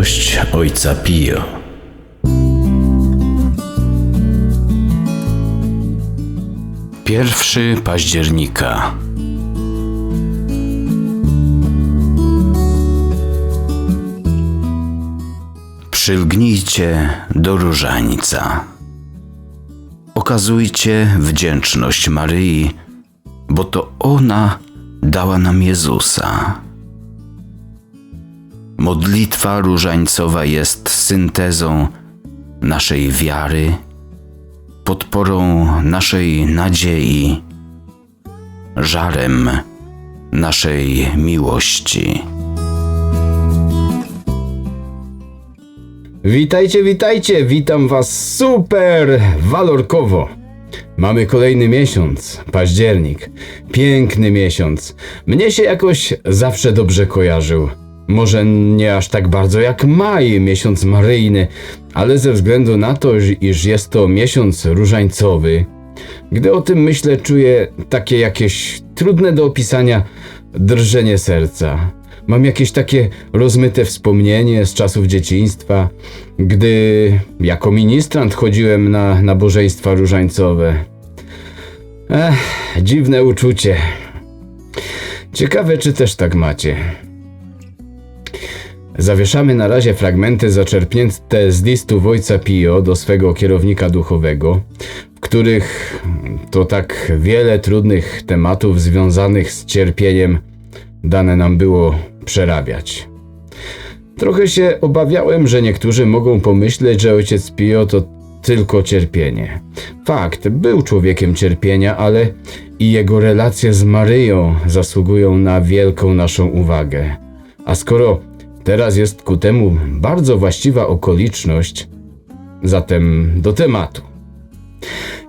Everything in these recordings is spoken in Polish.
Mądrość Ojca Pio. Pierwszy października. Przylgnijcie do różańca. Okazujcie wdzięczność Maryi, bo to ona dała nam Jezusa. Modlitwa różańcowa jest syntezą naszej wiary, podporą naszej nadziei, żarem naszej miłości. Witajcie, witajcie, witam was super walorkowo. Mamy kolejny miesiąc, październik. Piękny miesiąc. Mnie się jakoś zawsze dobrze kojarzył. Może nie aż tak bardzo jak maj, miesiąc maryjny, ale ze względu na to, iż jest to miesiąc różańcowy, gdy o tym myślę, czuję takie jakieś trudne do opisania drżenie serca. Mam jakieś takie rozmyte wspomnienie z czasów dzieciństwa, gdy jako ministrant chodziłem na nabożeństwa różańcowe. Ech, dziwne uczucie. Ciekawe, czy też tak macie. Zawieszamy na razie fragmenty zaczerpnięte z listów ojca Pio do swego kierownika duchowego, w których to tak wiele trudnych tematów związanych z cierpieniem dane nam było przerabiać. Trochę się obawiałem, że niektórzy mogą pomyśleć, że ojciec Pio to tylko cierpienie. Fakt, był człowiekiem cierpienia, ale i jego relacje z Maryją zasługują na wielką naszą uwagę. A skoro teraz jest ku temu bardzo właściwa okoliczność, zatem do tematu.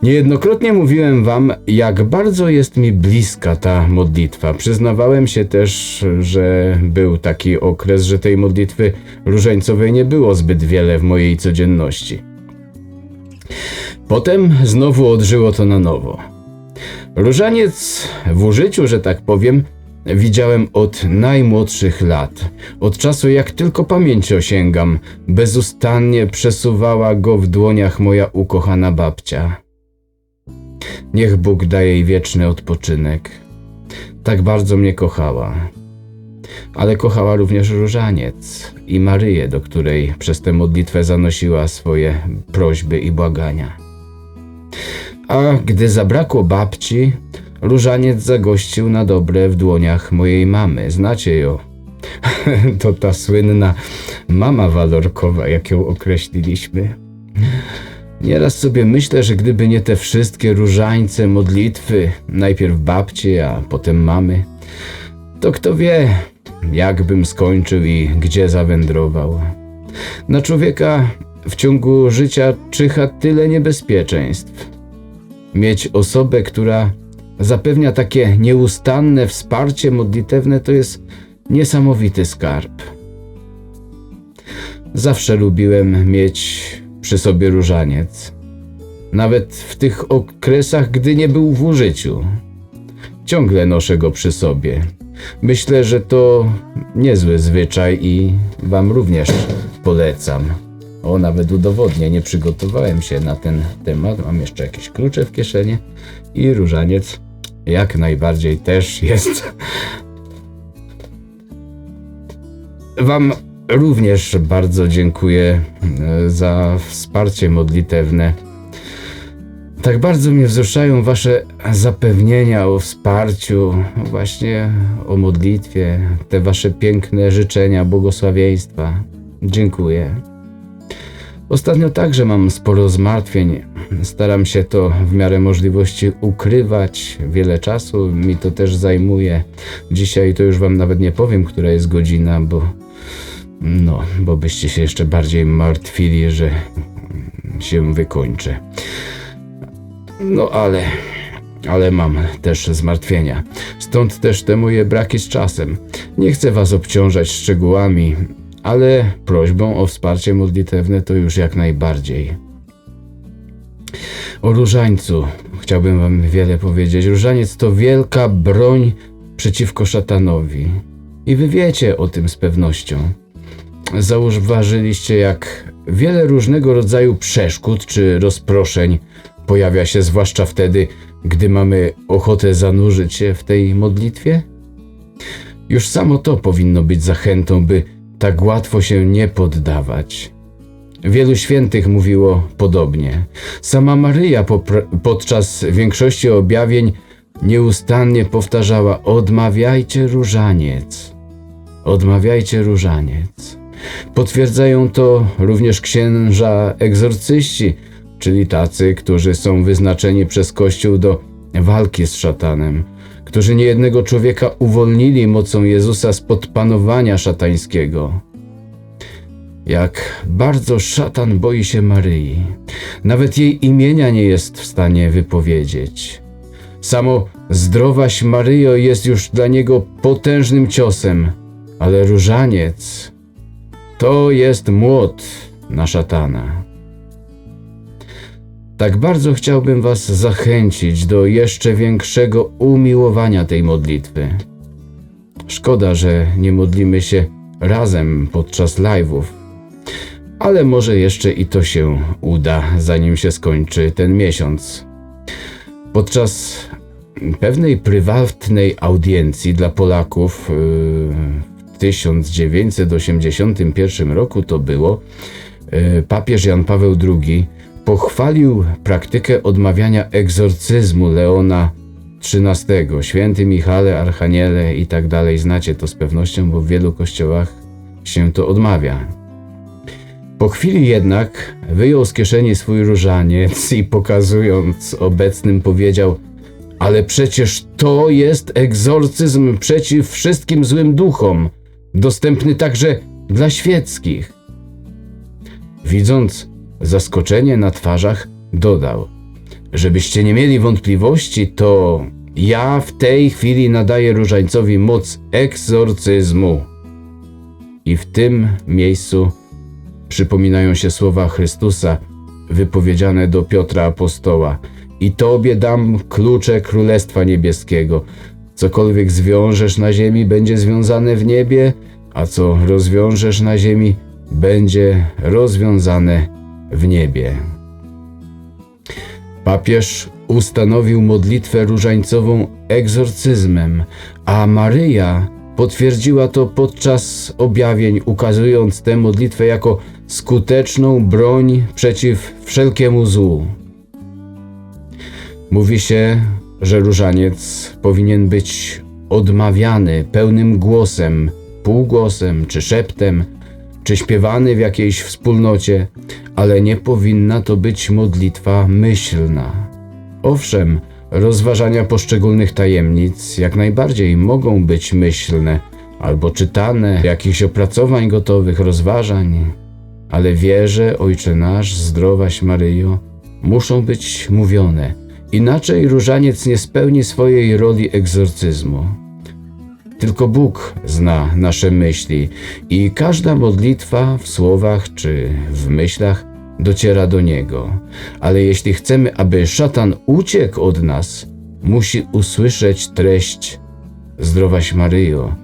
Niejednokrotnie mówiłem wam, jak bardzo jest mi bliska ta modlitwa. Przyznawałem się też, że był taki okres, że tej modlitwy różańcowej nie było zbyt wiele w mojej codzienności. Potem znowu odżyło to na nowo. Różaniec w użyciu, że tak powiem, widziałem od najmłodszych lat. Od czasu jak tylko pamięć osiągam, bezustannie przesuwała go w dłoniach moja ukochana babcia. Niech Bóg daje jej wieczny odpoczynek. Tak bardzo mnie kochała. Ale kochała również różaniec i Maryję, do której przez tę modlitwę zanosiła swoje prośby i błagania. A gdy zabrakło babci, różaniec zagościł na dobre w dłoniach mojej mamy. Znacie ją? to ta słynna mama walorkowa, jak ją określiliśmy. Nieraz sobie myślę, że gdyby nie te wszystkie różańce, modlitwy, najpierw babci, a potem mamy, to kto wie, jak bym skończył i gdzie zawędrował. Na człowieka w ciągu życia czyha tyle niebezpieczeństw. Mieć osobę, która zapewnia takie nieustanne wsparcie modlitewne, to jest niesamowity skarb. Zawsze lubiłem mieć przy sobie różaniec. Nawet w tych okresach, gdy nie był w użyciu. Ciągle noszę go przy sobie. Myślę, że to niezły zwyczaj i Wam również polecam. O, nawet udowodnię, nie przygotowałem się na ten temat. Mam jeszcze jakieś klucze w kieszeni i różaniec jak najbardziej też jest. Wam również bardzo dziękuję e, za wsparcie modlitewne. Tak bardzo mnie wzruszają Wasze zapewnienia o wsparciu, właśnie o modlitwie, te Wasze piękne życzenia, błogosławieństwa. Dziękuję. Ostatnio także mam sporo zmartwień. Staram się to w miarę możliwości ukrywać. Wiele czasu mi to też zajmuje. Dzisiaj to już Wam nawet nie powiem, która jest godzina, bo no, bo byście się jeszcze bardziej martwili, że się wykończę. No ale, ale mam też zmartwienia. Stąd też te moje braki z czasem. Nie chcę was obciążać szczegółami, ale prośbą o wsparcie modlitewne to już jak najbardziej. O różańcu chciałbym wam wiele powiedzieć. Różaniec to wielka broń przeciwko szatanowi. I wy wiecie o tym z pewnością. zauważyliście, jak wiele różnego rodzaju przeszkód czy rozproszeń pojawia się zwłaszcza wtedy, gdy mamy ochotę zanurzyć się w tej modlitwie? Już samo to powinno być zachętą, by tak łatwo się nie poddawać. Wielu świętych mówiło podobnie. Sama Maryja podczas większości objawień nieustannie powtarzała: Odmawiajcie różaniec. Odmawiajcie różaniec. Potwierdzają to również księża egzorcyści, czyli tacy, którzy są wyznaczeni przez Kościół do walki z szatanem, którzy niejednego człowieka uwolnili mocą Jezusa spod panowania szatańskiego. Jak bardzo szatan boi się Maryi, nawet jej imienia nie jest w stanie wypowiedzieć. Samo zdrowaś Maryjo jest już dla niego potężnym ciosem, ale różaniec to jest młot na szatana. Tak bardzo chciałbym Was zachęcić do jeszcze większego umiłowania tej modlitwy. Szkoda, że nie modlimy się razem podczas live'ów, ale może jeszcze i to się uda, zanim się skończy ten miesiąc. Podczas pewnej prywatnej audiencji dla Polaków yy, w 1981 roku to było, yy, papież Jan Paweł II pochwalił praktykę odmawiania egzorcyzmu Leona XIII, święty Michale, Archaniele i tak dalej. Znacie to z pewnością, bo w wielu kościołach się to odmawia. Po chwili jednak wyjął z kieszeni swój różaniec i pokazując obecnym powiedział: Ale przecież to jest egzorcyzm przeciw wszystkim złym duchom, dostępny także dla świeckich. Widząc zaskoczenie na twarzach, dodał: Żebyście nie mieli wątpliwości, to ja w tej chwili nadaję różańcowi moc egzorcyzmu. I w tym miejscu przypominają się słowa Chrystusa wypowiedziane do Piotra apostoła: I tobie dam klucze Królestwa Niebieskiego. Cokolwiek zwiążesz na ziemi, będzie związane w niebie, a co rozwiążesz na ziemi, będzie rozwiązane w niebie. Papież ustanowił modlitwę różańcową egzorcyzmem, a Maryja potwierdziła to podczas objawień, ukazując tę modlitwę jako skuteczną broń przeciw wszelkiemu złu. Mówi się, że różaniec powinien być odmawiany pełnym głosem, półgłosem czy szeptem, czy śpiewany w jakiejś wspólnocie, ale nie powinna to być modlitwa myślna. Owszem, rozważania poszczególnych tajemnic jak najbardziej mogą być myślne, albo czytane, jakichś opracowań gotowych, rozważań, ale wierzę, Ojcze nasz, zdrowaś Maryjo, muszą być mówione, inaczej różaniec nie spełni swojej roli egzorcyzmu. Tylko Bóg zna nasze myśli i każda modlitwa w słowach czy w myślach dociera do Niego. Ale jeśli chcemy, aby szatan uciekł od nas, musi usłyszeć treść Zdrowaś Maryjo,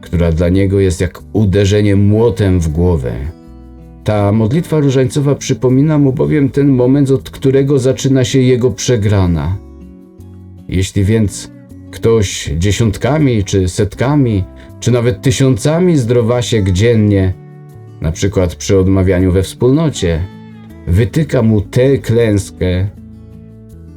która dla niego jest jak uderzenie młotem w głowę. Ta modlitwa różańcowa przypomina mu bowiem ten moment, od którego zaczyna się jego przegrana. Jeśli więc ktoś dziesiątkami, czy setkami, czy nawet tysiącami zdrowasiek dziennie, na przykład przy odmawianiu we wspólnocie, wytyka mu tę klęskę,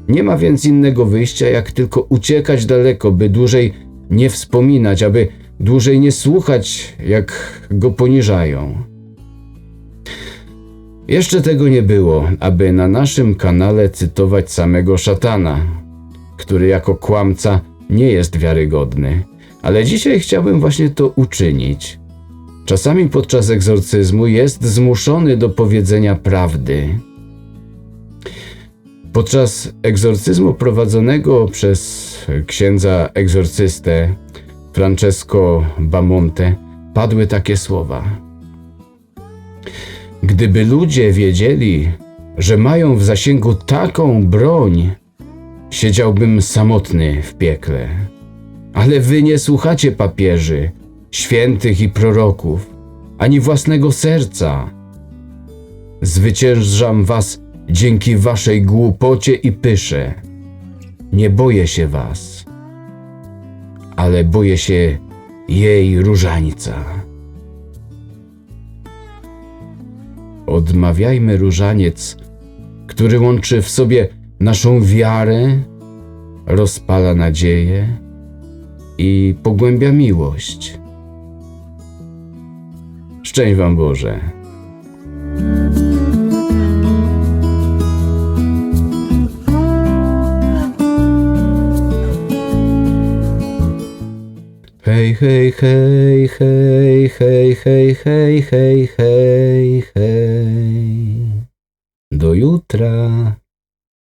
nie ma więc innego wyjścia, jak tylko uciekać daleko, by dłużej nie wspominać, aby dłużej nie słuchać, jak go poniżają. Jeszcze tego nie było, aby na naszym kanale cytować samego szatana, który jako kłamca nie jest wiarygodny, ale dzisiaj chciałbym właśnie to uczynić. Czasami podczas egzorcyzmu jest zmuszony do powiedzenia prawdy. Podczas egzorcyzmu prowadzonego przez księdza egzorcystę Francesco Bamonte padły takie słowa. Gdyby ludzie wiedzieli, że mają w zasięgu taką broń, siedziałbym samotny w piekle. Ale wy nie słuchacie papieży, świętych i proroków, ani własnego serca. Zwyciężam was dzięki waszej głupocie i pysze. Nie boję się was, ale boję się jej różańca. Odmawiajmy różaniec, który łączy w sobie naszą wiarę, rozpala nadzieję i pogłębia miłość. Szczęść Wam Boże. Hej, hej, hej, hej, hej, hej, hej, hej, hej, hej. Do jutra.